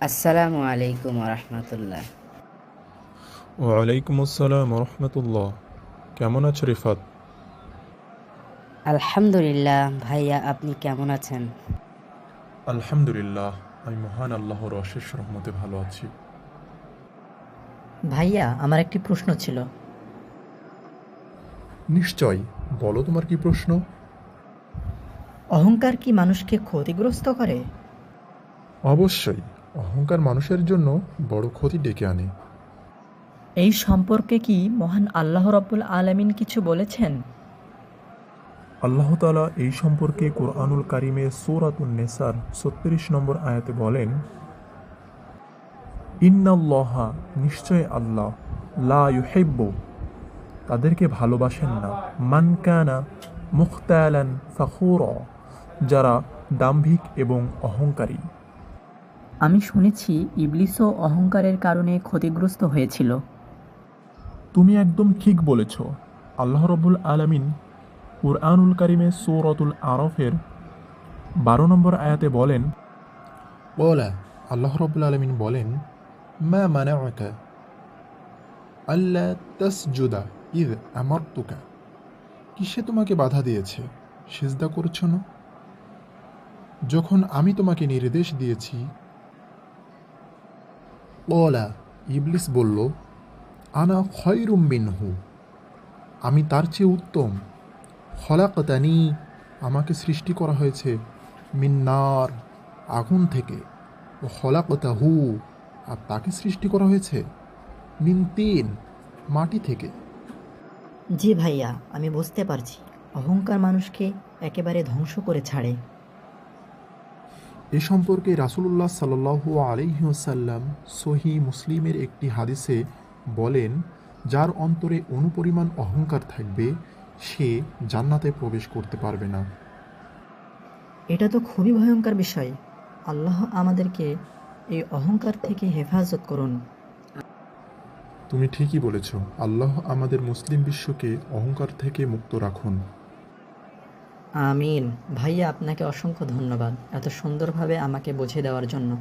আসসালামু আলাইকুম রহমতুল্লাহ ওয়ালাইকুম আসসালাম রহমতুল্লাহ কেমন আছো রিফাত? আলহামদুলিল্লাহ ভাইয়া আপনি কেমন আছেন? আলহামদুলিল্লাহ আমি মহান আল্লাহর অশেষ রহমতে ভালো আছি। ভাইয়া আমার একটি প্রশ্ন ছিল। নিশ্চয় বলো তোমার কি প্রশ্ন? অহংকার কি মানুষকে ক্ষতিগ্রস্ত করে? অবশ্যই অহংকার মানুষের জন্য বড় ক্ষতি ডেকে আনে। এই সম্পর্কে কি মহান আল্লাহ রব্বুল আলমিন কিছু বলেছেন? আল্লাহ তালা এই সম্পর্কে কোরআনুল কারিমে সৌরাতুন নেসার ছত্রিশ নম্বর আয়াতে বলেন ইন্নাল্লাহা নিশ্চয় আল্লাহ লা ইউহিব্বু। তাদেরকে ভালোবাসেন না। মানকানা মুখতায়ালান ফাখুর যারা দাম্ভিক এবং অহংকারী। আমি শুনেছি ইবলিসও অহংকারের কারণে ক্ষতিগ্রস্ত হয়েছিল। তুমি একদম ঠিক বলেছ। আল্লাহ রবুল আলমিন কুরআনুল কারিমে সৌরতুল আরফের বারো নম্বর আয়াতে বলেন বলা আল্লাহ রবুল আলমিন বলেন মা মানাউকা আল্লাহ তাসজুদা ইদ আমারতুকা। কিসে তোমাকে বাধা দিয়েছে? সেজদা করছ না? যখন আমি তোমাকে নির্দেশ দিয়েছি বলা ইবলিস বলল, আনা খয়রুম বিনহু আমি তার চেয়ে উত্তম। খলাকতানি, আমাকে সৃষ্টি করা হয়েছে মিন্নার আগুন থেকে। ও খলাকতাহু, আর তাকে সৃষ্টি করা হয়েছে মিন তিন, মাটি থেকে। জি ভাইয়া, আমি বুঝতে পারছি। অহংকার মানুষকে একেবারে ধ্বংস করে ছাড়ে। এ সম্পর্কে রাসুলুল্লাহ সাল্লাহ আলহিহসাল্লাম সহি মুসলিমের একটি হাদিসে বলেন যার অন্তরে অনুপরিমাণ অহংকার থাকবে সে জান্নাতে প্রবেশ করতে পারবে না। এটা তো খুবই ভয়ঙ্কর বিষয়। আল্লাহ আমাদেরকে এই অহংকার থেকে হেফাজত করুন। তুমি ঠিকই বলেছ আল্লাহ আমাদের মুসলিম বিশ্বকে অহংকার থেকে মুক্ত রাখুন। আমিন। ভাইয়া আপনাকে অসংখ্য ধন্যবাদ। এত সুন্দরভাবে আমাকে বুঝিয়ে দেওয়ার জন্য।